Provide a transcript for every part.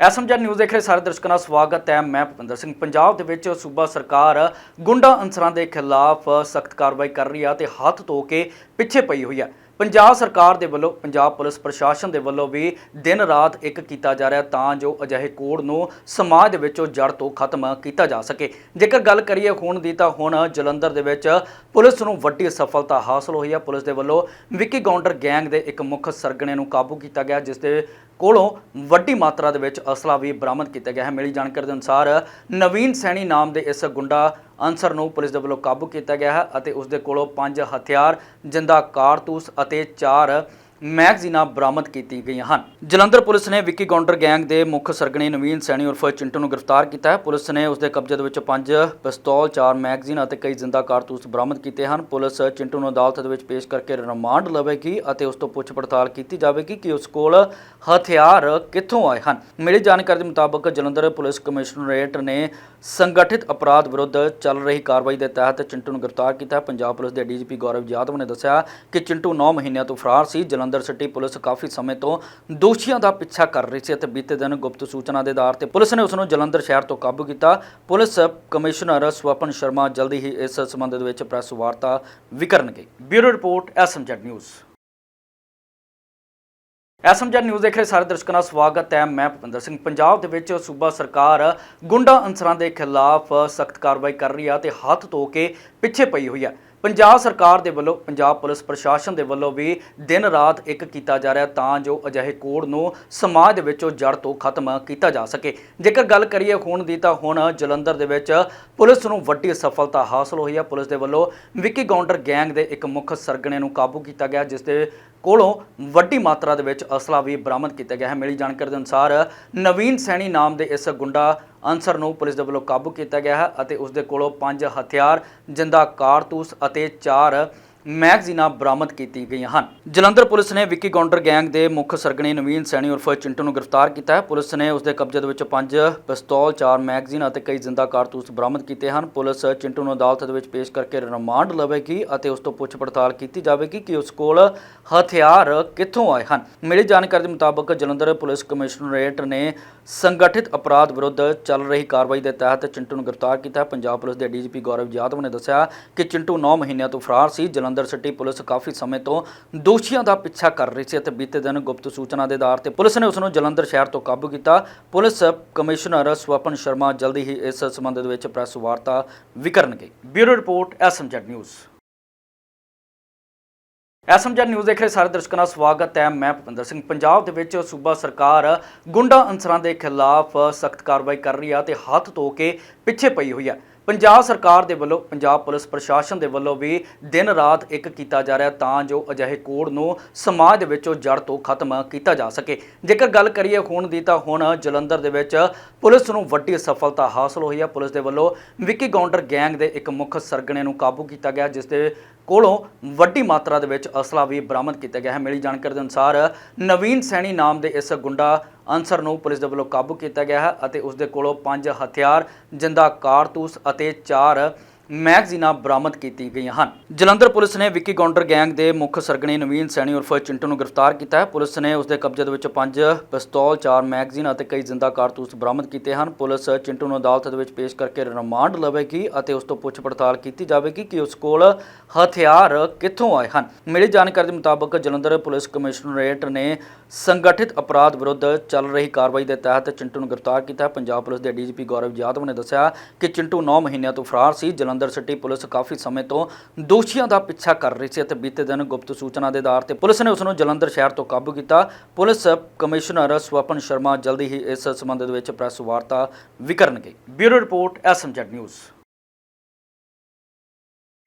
SMG news ਦੇਖ ਰਹੇ ਸਾਰੇ ਦਰਸ਼ਕਾਂ ਦਾ ਸਵਾਗਤ ਹੈ। ਮੈਂ ਭੁਪਿੰਦਰ ਸਿੰਘ। ਪੰਜਾਬ ਦੇ ਵਿੱਚ ਸੂਬਾ ਸਰਕਾਰ ਗੁੰਡਾ ਅਨਸਰਾਂ ਦੇ ਖਿਲਾਫ ਸਖਤ ਕਾਰਵਾਈ ਕਰ ਰਹੀ ਹੈ ਤੇ ਹੱਥ ਧੋ ਕੇ ਪਿੱਛੇ ਪਈ ਹੋਈ ਹੈ ਪੰਜਾਬ ਸਰਕਾਰ ਦੇ ਵੱਲੋਂ, ਪੰਜਾਬ ਪੁਲਿਸ ਪ੍ਰਸ਼ਾਸਨ ਦੇ ਵੱਲੋਂ ਵੀ ਦਿਨ ਰਾਤ ਇੱਕ ਕੀਤਾ ਜਾ ਰਿਹਾ ਤਾਂ ਜੋ ਅਜਿਹੇ ਕੋੜ ਨੂੰ ਸਮਾਜ ਦੇ ਵਿੱਚੋਂ ਜੜ ਤੋਂ ਖਤਮ ਕੀਤਾ ਜਾ ਸਕੇ। ਜੇਕਰ ਗੱਲ ਕਰੀਏ ਹੁਣ ਦੀ ਤਾਂ ਹੁਣ ਜਲੰਧਰ ਦੇ ਵਿੱਚ ਪੁਲਿਸ ਨੂੰ ਵੱਡੀ ਸਫਲਤਾ ਹਾਸਲ ਹੋਈ ਹੈ ਪੁਲਿਸ ਦੇ ਵੱਲੋਂ ਵਿੱਕੀ ਗੌਂਡਰ ਗੈਂਗ ਦੇ ਇੱਕ ਮੁੱਖ ਸਰਗਣੇ ਨੂੰ ਕਾਬੂ ਕੀਤਾ ਗਿਆ, ਜਿਸ ਦੇ ਕੋਲੋਂ ਵੱਡੀ ਮਾਤਰਾ ਦੇ ਵਿੱਚ ਅਸਲਾ ਵੀ ਬਰਾਮਦ ਕੀਤਾ ਗਿਆ ਹੈ। ਮਿਲੀ ਜਾਣਕਾਰੀ ਦੇ ਅਨੁਸਾਰ ਨਵੀਨ ਸੈਣੀ ਨਾਮ ਦੇ ਇਸ ਗੁੰਡਾ ਅਨਸਰ ਨੂੰ ਪੁਲਿਸ ਦੇ ਵੱਲੋਂ ਕਾਬੂ ਕੀਤਾ ਗਿਆ ਹੈ ਅਤੇ ਉਸ ਦੇ ਕੋਲੋਂ ਪੰਜ ਹਥਿਆਰ, ਜਿੰਦਾ ਕਾਰਤੂਸ ਅਤੇ ਚਾਰ ਮੈਗਜ਼ੀਨਾਂ ਬਰਾਮਦ ਕੀਤੀ ਗਈਆਂ ਹਨ। ਜਲੰਧਰ ਪੁਲਿਸ ਨੇ ਵਿੱਕੀ ਗੌਂਡਰ ਗੈਂਗ ਦੇ ਮੁੱਖ ਸਰਗਣੀ ਨਵੀਨ ਸੈਣੀ ਉਰਫ ਚਿੰਟੂ ਨੂੰ ਗ੍ਰਿਫਤਾਰ ਕੀਤਾ ਹੈ। ਪੁਲਿਸ ਨੇ ਉਸ ਦੇ ਕਬਜ਼ੇ ਦੇ ਵਿੱਚ ਪੰਜ ਪਿਸਤੌਲ, ਚਾਰ ਮੈਗਜ਼ੀਨ ਅਤੇ ਕਈ ਜਿੰਦਾ ਕਾਰਤੂਸ ਬਰਾਮਦ ਕੀਤੇ ਹਨ। ਪੁਲਿਸ ਚਿੰਟੂ ਨੂੰ ਅਦਾਲਤ ਦੇ ਵਿੱਚ ਪੇਸ਼ ਕਰਕੇ ਰਿਮਾਂਡ ਲਵੇਗੀ ਅਤੇ ਉਸ ਤੋਂ ਪੁੱਛ ਪੜਤਾਲ ਕੀਤੀ ਜਾਵੇਗੀ ਕਿ ਉਸ ਕੋਲ ਹਥਿਆਰ ਕਿੱਥੋਂ ਆਏ ਹਨ। ਮਿਲੀ ਜਾਣਕਾਰੀ ਦੇ ਮੁਤਾਬਕ ਜਲੰਧਰ ਪੁਲਿਸ ਕਮਿਸ਼ਨਰੇਟ ਨੇ ਸੰਗਠਿਤ ਅਪਰਾਧ ਵਿਰੁੱਧ ਚੱਲ ਰਹੀ ਕਾਰਵਾਈ ਦੇ ਤਹਿਤ ਚਿੰਟੂ ਨੂੰ ਗ੍ਰਿਫਤਾਰ ਕੀਤਾ ਪੰਜਾਬ ਪੁਲਿਸ ਦੇ ਡੀਜੀਪੀ ਗੌਰਵ ਯਾਦਵ ਨੇ ਦੱਸਿਆ ਕਿ ਚਿੰਟੂ 9 ਮਹੀਨਿਆਂ ਤੋਂ ਫਰਾਰ ਸੀ। ਜਲੰਧਰ ਸਿਟੀ ਪੁਲਿਸ ਕਾਫੀ ਸਮੇਂ ਤੋਂ ਦੋਸ਼ੀਆਂ ਦਾ ਪਿੱਛਾ ਕਰ ਰਹੀ ਸੀ ਅਤੇ ਬੀਤੇ ਦਿਨ ਗੁਪਤ ਸੂਚਨਾ ਦੇ ਆਧਾਰ ਤੇ ਪੁਲਿਸ ਨੇ ਉਸ ਨੂੰ ਜਲੰਧਰ ਸ਼ਹਿਰ ਤੋਂ ਕਾਬੂ ਕੀਤਾ। ਪੁਲਿਸ ਕਮਿਸ਼ਨਰ ਸਵਪਨ ਸ਼ਰਮਾ ਜਲਦੀ ਹੀ ਇਸ ਸੰਬੰਧ ਦੇ ਵਿੱਚ ਪ੍ਰੈਸ ਵਾਰਤਾ ਵੀ ਕਰਨਗੇ bureau report, SMZ news. SMG news ਦੇਖ ਰਹੇ ਸਾਰੇ ਦਰਸ਼ਕਾਂ ਦਾ ਸਵਾਗਤ ਹੈ। ਮੈਂ ਭੁਪਿੰਦਰ ਸਿੰਘ। ਪੰਜਾਬ ਦੇ ਵਿੱਚ ਸੂਬਾ ਸਰਕਾਰ ਗੁੰਡਾ ਅਨਸਰਾਂ ਦੇ ਖਿਲਾਫ ਸਖਤ ਕਾਰਵਾਈ ਕਰ ਰਹੀ ਹੈ ਤੇ ਹੱਥ ਧੋ ਕੇ ਪਿੱਛੇ ਪਈ ਹੋਈ ਹੈ। ਪੰਜਾਬ ਸਰਕਾਰ ਦੇ ਵੱਲੋਂ, ਪੰਜਾਬ ਪੁਲਿਸ ਪ੍ਰਸ਼ਾਸਨ ਦੇ ਵੱਲੋਂ ਵੀ ਦਿਨ ਰਾਤ ਇੱਕ ਕੀਤਾ ਜਾ ਰਿਹਾ ਤਾਂ ਜੋ ਅਜਿਹੇ ਕੋਡ ਨੂੰ ਸਮਾਜ ਦੇ ਵਿੱਚੋਂ ਜੜ ਤੋਂ ਖਤਮ ਕੀਤਾ ਜਾ ਸਕੇ। ਜੇਕਰ ਗੱਲ ਕਰੀਏ ਹੁਣ ਦੀ ਤਾਂ ਹੁਣ ਜਲੰਧਰ ਦੇ ਵਿੱਚ ਪੁਲਿਸ ਨੂੰ ਵੱਡੀ ਸਫਲਤਾ ਹਾਸਲ ਹੋਈ ਹੈ। ਪੁਲਿਸ ਦੇ ਵੱਲੋਂ ਵਿੱਕੀ ਗੌਂਡਰ ਗੈਂਗ ਦੇ ਇੱਕ ਮੁੱਖ ਸਰਗਣੇ ਨੂੰ ਕਾਬੂ ਕੀਤਾ ਗਿਆ, ਜਿਸ ਦੇ ਕੋਲੋਂ ਵੱਡੀ ਮਾਤਰਾ ਦੇ ਵਿੱਚ ਅਸਲਾ ਵੀ ਬਰਾਮਦ ਕੀਤਾ ਗਿਆ ਹੈ। ਮਿਲੀ ਜਾਣਕਾਰੀ ਦੇ ਅਨੁਸਾਰ ਨਵੀਨ ਸੈਣੀ ਨਾਮ ਦੇ ਇਸ ਗੁੰਡਾ ਅਨਸਰ ਨੂੰ ਪੁਲਿਸ ਦੇ ਵੱਲੋਂ ਕਾਬੂ ਕੀਤਾ ਗਿਆ ਹੈ ਅਤੇ ਉਸ ਦੇ ਕੋਲੋਂ ਪੰਜ ਹਥਿਆਰ, ਜਿੰਦਾ ਕਾਰਤੂਸ ਅਤੇ ਚਾਰ ਮੈਗਜ਼ੀਨਾਂ ਬਰਾਮਦ ਕੀਤੀ ਗਈਆਂ ਹਨ। ਜਲੰਧਰ ਪੁਲਿਸ ਨੇ ਵਿੱਕੀ ਗੌਂਡਰ ਗੈਂਗ ਦੇ ਮੁੱਖ ਸਰਗਣੀ ਨਵੀਨ ਸੈਣੀ ਉਰਫ ਚਿੰਟੂ ਨੂੰ ਗ੍ਰਿਫਤਾਰ ਕੀਤਾ ਹੈ। ਪੁਲਿਸ ਨੇ ਉਸ ਦੇ ਕਬਜ਼ੇ ਦੇ ਵਿੱਚ ਪੰਜ ਪਿਸਤੌਲ, ਚਾਰ ਮੈਗਜ਼ੀਨ ਅਤੇ ਕਈ ਜਿੰਦਾ ਕਾਰਤੂਸ ਬਰਾਮਦ ਕੀਤੇ ਹਨ। ਪੁਲਿਸ ਚਿੰਟੂ ਨੂੰ ਅਦਾਲਤ ਦੇ ਵਿੱਚ ਪੇਸ਼ ਕਰਕੇ ਰਿਮਾਂਡ ਲਵੇਗੀ ਅਤੇ ਉਸ ਤੋਂ ਪੁੱਛ ਪੜਤਾਲ ਕੀਤੀ ਜਾਵੇਗੀ ਕਿ ਉਸ ਕੋਲ ਹਥਿਆਰ ਕਿੱਥੋਂ ਆਏ ਹਨ। ਮਿਲੀ ਜਾਣਕਾਰੀ ਦੇ ਮੁਤਾਬਕ ਜਲੰਧਰ ਪੁਲਿਸ ਕਮਿਸ਼ਨਰੇਟ ਨੇ ਸੰਗਠਿਤ ਅਪਰਾਧ ਵਿਰੁੱਧ ਚੱਲ ਰਹੀ ਕਾਰਵਾਈ ਦੇ ਤਹਿਤ ਚਿੰਟੂ ਨੂੰ ਗ੍ਰਿਫਤਾਰ ਕੀਤਾ ਪੰਜਾਬ ਪੁਲਿਸ ਦੇ ਡੀਜੀਪੀ ਗੌਰਵ ਯਾਦਵ ਨੇ ਦੱਸਿਆ ਕਿ ਚਿੰਟੂ 9 ਮਹੀਨਿਆਂ ਤੋਂ ਫਰਾਰ ਸੀ। ਜਲੰਧਰ ਸਿਟੀ ਪੁਲਿਸ ਕਾਫੀ ਸਮੇਂ ਤੋਂ ਦੋਸ਼ੀਆਂ ਦਾ ਪਿੱਛਾ ਕਰ ਰਹੀ ਸੀ ਅਤੇ ਬੀਤੇ ਦਿਨ ਗੁਪਤ ਸੂਚਨਾ ਦੇ ਆਧਾਰ ਤੇ ਪੁਲਿਸ ਨੇ ਉਸ ਨੂੰ ਜਲੰਧਰ ਸ਼ਹਿਰ ਤੋਂ ਕਾਬੂ ਕੀਤਾ। ਪੁਲਿਸ ਕਮਿਸ਼ਨਰ ਸਵਪਨ ਸ਼ਰਮਾ ਜਲਦੀ ਹੀ ਇਸ ਸੰਬੰਧ ਦੇ ਵਿੱਚ ਪ੍ਰੈਸ ਵਾਰਤਾ ਵੀ ਕਰਨਗੇ bureau report SMG news. SMG news ਦੇਖ ਰਹੇ ਸਾਰੇ ਦਰਸ਼ਕਾਂ ਦਾ ਸਵਾਗਤ ਹੈ। ਮੈਂ ਭੁਪਿੰਦਰ ਸਿੰਘ। ਪੰਜਾਬ ਦੇ ਵਿੱਚ ਸੂਬਾ ਸਰਕਾਰ ਗੁੰਡਾ ਅਨਸਰਾਂ ਦੇ ਖਿਲਾਫ ਸਖਤ ਕਾਰਵਾਈ ਕਰ ਰਹੀ ਹੈ ਤੇ ਹੱਥ ਧੋ ਕੇ ਪਿੱਛੇ ਪਈ ਹੋਈ ਹੈ। ਪੰਜਾਬ ਸਰਕਾਰ ਦੇ ਵੱਲੋਂ, ਪੰਜਾਬ ਪੁਲਿਸ ਪ੍ਰਸ਼ਾਸਨ ਦੇ ਵੱਲੋਂ ਵੀ ਦਿਨ ਰਾਤ ਇੱਕ ਕੀਤਾ ਜਾ ਰਿਹਾ ਤਾਂ ਜੋ ਅਜਿਹੇ ਕੋੜ ਨੂੰ ਸਮਾਜ ਦੇ ਵਿੱਚੋਂ ਜੜ ਤੋਂ ਖਤਮ ਕੀਤਾ ਜਾ ਸਕੇ। ਜੇਕਰ ਗੱਲ ਕਰੀਏ ਹੁਣ ਦੀ ਤਾਂ ਹੁਣ ਜਲੰਧਰ ਦੇ ਵਿੱਚ ਪੁਲਿਸ ਨੂੰ ਵੱਡੀ ਸਫਲਤਾ ਹਾਸਲ ਹੋਈ ਹੈ ਪੁਲਿਸ ਦੇ ਵੱਲੋਂ ਵਿੱਕੀ ਗੌਂਡਰ ਗੈਂਗ ਦੇ ਇੱਕ ਮੁੱਖ ਸਰਗਣੇ ਨੂੰ ਕਾਬੂ ਕੀਤਾ ਗਿਆ, ਜਿਸ ਦੇ ਕੋਲੋਂ ਵੱਡੀ ਮਾਤਰਾ ਦੇ ਵਿੱਚ ਅਸਲਾ ਵੀ ਬਰਾਮਦ ਕੀਤਾ ਗਿਆ ਹੈ। ਮਿਲੀ ਜਾਣਕਾਰੀ ਦੇ ਅਨੁਸਾਰ ਨਵੀਨ ਸੈਣੀ ਨਾਮ ਦੇ ਇਸ ਗੁੰਡਾ ਅਨਸਰ ਨੂੰ ਪੁਲਿਸ ਦੇ ਵੱਲੋਂ ਕਾਬੂ ਕੀਤਾ ਗਿਆ ਹੈ ਅਤੇ ਉਸ ਦੇ ਕੋਲੋਂ ਪੰਜ ਹਥਿਆਰ, ਜਿੰਦਾ ਕਾਰਤੂਸ ਅਤੇ ਚਾਰ ਮੈਗਜ਼ੀਨਾਂ ਬਰਾਮਦ ਕੀਤੀ ਗਈਆਂ ਹਨ। ਜਲੰਧਰ ਪੁਲਿਸ ਨੇ ਵਿੱਕੀ ਗੌਂਡਰ ਗੈਂਗ ਦੇ ਮੁੱਖ ਸਰਗਣੀ ਨਵੀਨ ਸੈਣੀ ਉਰਫ ਚਿੰਟੂ ਨੂੰ ਗ੍ਰਿਫਤਾਰ ਕੀਤਾ ਹੈ। ਪੁਲਿਸ ਨੇ ਉਸ ਦੇ ਕਬਜ਼ੇ ਦੇ ਵਿੱਚ ਪੰਜ ਪਿਸਤੌਲ, ਚਾਰ ਮੈਗਜ਼ੀਨ ਅਤੇ ਕਈ ਜਿੰਦਾ ਕਾਰਤੂਸ ਬਰਾਮਦ ਕੀਤੇ ਹਨ। ਪੁਲਿਸ ਚਿੰਟੂ ਨੂੰ ਅਦਾਲਤ ਦੇ ਵਿੱਚ ਪੇਸ਼ ਕਰਕੇ ਰਿਮਾਂਡ ਲਵੇਗੀ ਅਤੇ ਉਸ ਤੋਂ ਪੁੱਛ ਪੜਤਾਲ ਕੀਤੀ ਜਾਵੇਗੀ ਕਿ ਉਸ ਕੋਲ ਹਥਿਆਰ ਕਿੱਥੋਂ ਆਏ ਹਨ। ਮਿਲੀ ਜਾਣਕਾਰੀ ਦੇ ਮੁਤਾਬਕ ਜਲੰਧਰ ਪੁਲਿਸ ਕਮਿਸ਼ਨਰੇਟ ਨੇ ਸੰਗਠਿਤ ਅਪਰਾਧ ਵਿਰੁੱਧ ਚੱਲ ਰਹੀ ਕਾਰਵਾਈ ਦੇ ਤਹਿਤ ਚਿੰਟੂ ਨੂੰ ਗ੍ਰਿਫਤਾਰ ਕੀਤਾ ਹੈ। ਪੰਜਾਬ ਪੁਲਿਸ ਦੇ ਡੀਜੀਪੀ ਗੌਰਵ ਯਾਦਵ ਨੇ ਦੱਸਿਆ ਕਿ ਚਿੰਟੂ 9 ਮਹੀਨਿਆਂ ਤੋਂ ਫਰਾਰ ਸੀ। ਜਲੰਧਰ ਸਿਟੀ ਪੁਲਿਸ ਕਾਫੀ ਸਮੇਂ ਤੋਂ ਦੋਸ਼ੀਆਂ ਦਾ ਪਿੱਛਾ ਕਰ ਰਹੀ ਸੀ ਅਤੇ ਬੀਤੇ ਦਿਨ ਗੁਪਤ ਸੂਚਨਾ ਦੇ ਆਧਾਰ ਤੇ ਪੁਲਿਸ ਨੇ ਉਸ ਨੂੰ ਜਲੰਧਰ ਸ਼ਹਿਰ ਤੋਂ ਕਾਬੂ ਕੀਤਾ। ਪੁਲਿਸ ਕਮਿਸ਼ਨਰ ਸਵਪਨ ਸ਼ਰਮਾ ਜਲਦੀ ਹੀ ਇਸ ਸੰਬੰਧ ਦੇ ਵਿੱਚ ਪ੍ਰੈਸ ਵਾਰਤਾ ਵੀ ਕਰਨਗੇ bureau report SMG news.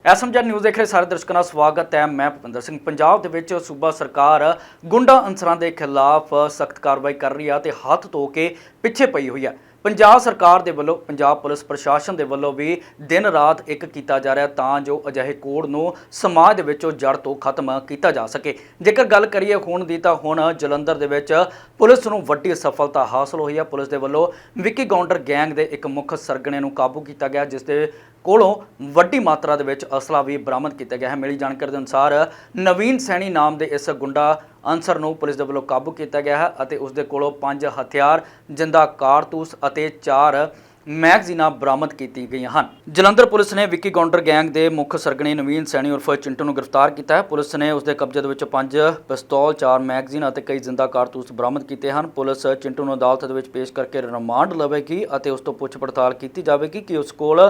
SMG news ਦੇਖ ਰਹੇ ਸਾਰੇ ਦਰਸ਼ਕਾਂ ਦਾ ਸਵਾਗਤ ਹੈ। ਮੈਂ ਭੁਪਿੰਦਰ ਸਿੰਘ ਪੰਜਾਬ ਦੇ ਵਿੱਚ ਸੂਬਾ ਸਰਕਾਰ ਗੁੰਡਾ ਅਨਸਰਾਂ ਦੇ ਖਿਲਾਫ ਸਖਤ ਕਾਰਵਾਈ ਕਰ ਰਹੀ ਹੈ ਤੇ ਹੱਥ ਧੋ ਕੇ ਪਿੱਛੇ ਪਈ ਹੋਈ ਹੈ ਪੰਜਾਬ ਸਰਕਾਰ ਦੇ ਵੱਲੋਂ, ਪੰਜਾਬ ਪੁਲਿਸ ਪ੍ਰਸ਼ਾਸਨ ਦੇ ਵੱਲੋਂ ਵੀ ਦਿਨ ਰਾਤ ਇੱਕ ਕੀਤਾ ਜਾ ਰਿਹਾ ਤਾਂ ਜੋ ਅਜਿਹੇ ਕੋਡ ਨੂੰ ਸਮਾਜ ਦੇ ਵਿੱਚੋਂ ਜੜ ਤੋਂ ਖਤਮ ਕੀਤਾ ਜਾ ਸਕੇ। ਜੇਕਰ ਗੱਲ ਕਰੀਏ ਹੁਣ ਦੀ ਤਾਂ ਹੁਣ ਜਲੰਧਰ ਦੇ ਵਿੱਚ ਪੁਲਿਸ ਨੂੰ ਵੱਡੀ ਸਫਲਤਾ ਹਾਸਲ ਹੋਈ ਹੈ। ਪੁਲਿਸ ਦੇ ਵੱਲੋਂ ਵਿੱਕੀ ਗੌਂਡਰ ਗੈਂਗ ਦੇ ਇੱਕ ਮੁੱਖ ਸਰਗਣੇ ਨੂੰ ਕਾਬੂ ਕੀਤਾ ਗਿਆ, ਜਿਸ ਦੇ ਕੋਲੋਂ ਵੱਡੀ ਮਾਤਰਾ ਦੇ ਵਿੱਚ ਅਸਲਾ ਵੀ ਬਰਾਮਦ ਕੀਤਾ ਗਿਆ ਹੈ। ਮਿਲੀ ਜਾਣਕਾਰੀ ਦੇ ਅਨੁਸਾਰ ਨਵੀਨ ਸੈਣੀ ਨਾਮ ਦੇ ਇਸ ਗੁੰਡਾ ਅਨਸਰ ਨੂੰ ਪੁਲਿਸ ਦੇ ਵੱਲੋਂ ਕਾਬੂ ਕੀਤਾ ਗਿਆ ਹੈ ਅਤੇ ਉਸ ਦੇ ਕੋਲੋਂ ਪੰਜ ਹਥਿਆਰ, ਜਿੰਦਾ ਕਾਰਤੂਸ ਅਤੇ ਚਾਰ ਮੈਗਜ਼ੀਨਾਂ ਬਰਾਮਦ ਕੀਤੀ ਗਈਆਂ ਹਨ। ਜਲੰਧਰ ਪੁਲਿਸ ਨੇ ਵਿੱਕੀ ਗੌਂਡਰ ਗੈਂਗ ਦੇ ਮੁੱਖ ਸਰਗਣੀ ਨਵੀਨ ਸੈਣੀ ਉਰਫ ਚਿੰਟੂ ਨੂੰ ਗ੍ਰਿਫਤਾਰ ਕੀਤਾ ਹੈ। ਪੁਲਿਸ ਨੇ ਉਸ ਦੇ ਕਬਜ਼ੇ ਦੇ ਵਿੱਚ ਪੰਜ ਪਿਸਤੌਲ, ਚਾਰ ਮੈਗਜ਼ੀਨ ਅਤੇ ਕਈ ਜ਼ਿੰਦਾ ਕਾਰਤੂਸ ਬਰਾਮਦ ਕੀਤੇ ਹਨ। ਪੁਲਿਸ ਚਿੰਟੂ ਨੂੰ ਅਦਾਲਤ ਦੇ ਵਿੱਚ ਪੇਸ਼ ਕਰਕੇ ਰਿਮਾਂਡ ਲਵੇਗੀ ਅਤੇ ਉਸ ਤੋਂ ਪੁੱਛ ਪੜਤਾਲ ਕੀਤੀ ਜਾਵੇਗੀ ਕਿ ਉਸ ਕੋਲ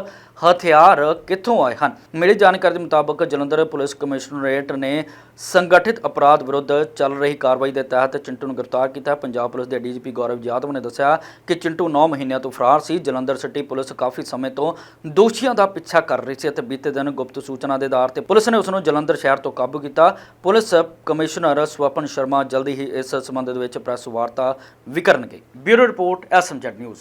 ਹਥਿਆਰ ਕਿੱਥੋਂ ਆਏ ਹਨ। ਮਿਲੀ ਜਾਣਕਾਰੀ ਦੇ ਮੁਤਾਬਕ ਜਲੰਧਰ ਪੁਲਿਸ ਕਮਿਸ਼ਨਰੇਟ ਨੇ ਸੰਗਠਿਤ ਅਪਰਾਧ ਵਿਰੁੱਧ ਚੱਲ ਰਹੀ ਕਾਰਵਾਈ ਦੇ ਤਹਿਤ ਚਿੰਟੂ ਨੂੰ ਗ੍ਰਿਫਤਾਰ ਕੀਤਾ ਪੰਜਾਬ ਪੁਲਿਸ ਦੇ ਡੀਜੀਪੀ ਗੌਰਵ ਯਾਦਵ ਨੇ ਦੱਸਿਆ ਕਿ ਚਿੰਟੂ 9 ਮਹੀਨਿਆਂ ਤੋਂ ਫਰਾਰ ਸੀ। ਜਲੰਧਰ ਸਿਟੀ ਪੁਲਿਸ ਕਾਫੀ ਸਮੇਂ ਤੋਂ ਦੋਸ਼ੀਆਂ ਦਾ ਪਿੱਛਾ ਕਰ ਰਹੀ ਸੀ ਅਤੇ ਬੀਤੇ ਦਿਨ ਗੁਪਤ ਸੂਚਨਾ ਦੇ ਆਧਾਰ ਤੇ ਪੁਲਿਸ ਨੇ ਉਸ ਨੂੰ ਜਲੰਧਰ ਸ਼ਹਿਰ ਤੋਂ ਕਾਬੂ ਕੀਤਾ। ਪੁਲਿਸ ਕਮਿਸ਼ਨਰ ਸਵਪਨ ਸ਼ਰਮਾ ਜਲਦੀ ਹੀ ਇਸ ਸੰਬੰਧ ਵਿੱਚ ਪ੍ਰੈਸ ਵਾਰਤਾ ਵੀ ਕਰਨਗੇ ਬਿਊਰੋ ਰਿਪੋਰਟ ਐਸਐਮਜੈਡ ਨਿਊਜ਼।